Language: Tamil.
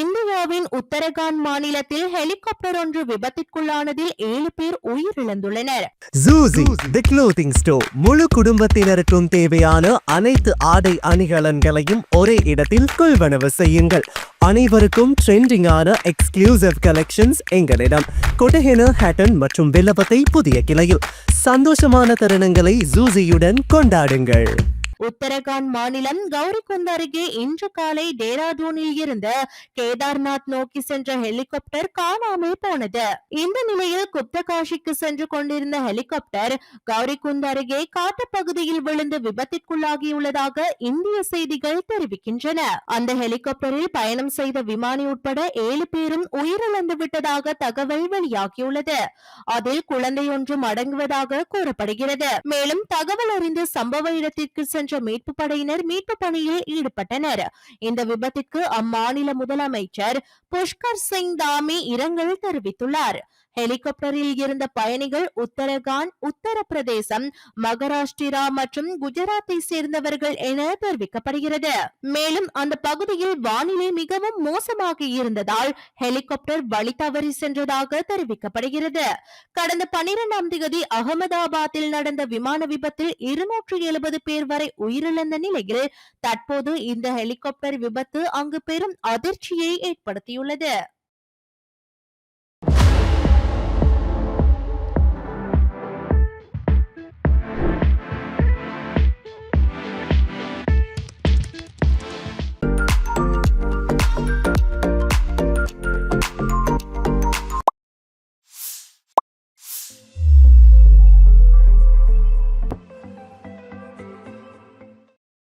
இந்தியாவின் உத்தரகாண்ட் மாநிலத்தில் ஹெலிகாப்டர் ஒன்று விபத்திற்குள்ளானதில் ஏழு பேர் உயிரிழந்துள்ளனர். ஜூசி தி க்ளோத்திங் ஸ்டோர் முழு குடும்பத்தினருக்கும் தேவையான அனைத்து ஆடை அணிகலன்களையும் ஒரே இடத்தில் கொள்வனவு செய்யுங்கள். அனைவருக்கும் ட்ரெண்டிங்கான எக்ஸ்க்ளூசிவ் கலெக்ஷன்ஸ் எங்களிடம். கொட்டஹென ஹேட்டன் மற்றும் வில்லபத்தை புதிய கிளையில். சந்தோஷமான தருணங்களை ஜூசியுடன் கொண்டாடுங்கள். உத்தரகாண்ட் மாநிலம் கௌரிகுந்த் அருகே இன்று காலை டேராடூனில் இருந்த கேதார்நாத் நோக்கி சென்ற ஹெலிகாப்டர் காணாமல் போனது. இந்த நிலையில் குப்தகாஷிக்கு சென்று கொண்டிருந்த ஹெலிகாப்டர் கௌரிகுந்த் அருகே காட்டுப்பகுதியில் விழுந்து விபத்திற்குள்ளாகியுள்ளதாக இந்திய செய்திகள் தெரிவிக்கின்றன. அந்த ஹெலிகாப்டரில் பயணம் செய்த விமானி உட்பட ஏழு பேரும் உயிரிழந்து விட்டதாக தகவல் வெளியாகியுள்ளது. அதில் குழந்தையொன்றும் அடங்குவதாக கூறப்படுகிறது. மேலும் தகவல் அறிந்து சம்பவ இடத்திற்கு சென்ற மீட்பு படையினர் மீட்பு பணியில் ஈடுபட்டனர். இந்த விபத்துக்கு அம்மாநில முதலமைச்சர் புஷ்கர் சிங் தாமி இரங்கல் தெரிவித்துள்ளார். ஹெலிகாப்டரில் இருந்த பயணிகள் உத்தரகாண்ட் உத்தரப்பிரதேசம் மகாராஷ்டிரா மற்றும் குஜராத்தை சேர்ந்தவர்கள் என தெரிவிக்கப்படுகிறது. மேலும் அந்த பகுதியில் வானிலை மிகவும் மோசமாக இருந்ததால் ஹெலிகாப்டர் வழி தவறி சென்றதாக தெரிவிக்கப்படுகிறது. கடந்த பனிரெண்டாம் தேதி அகமதாபாத்தில் நடந்த விமான விபத்தில் இருநூற்று எழுபது பேர் வரை உயிரிழந்த நிலையில் தற்போது இந்த ஹெலிகாப்டர் விபத்து அங்கு பெரும் அதிர்ச்சியை ஏற்படுத்தியுள்ளது.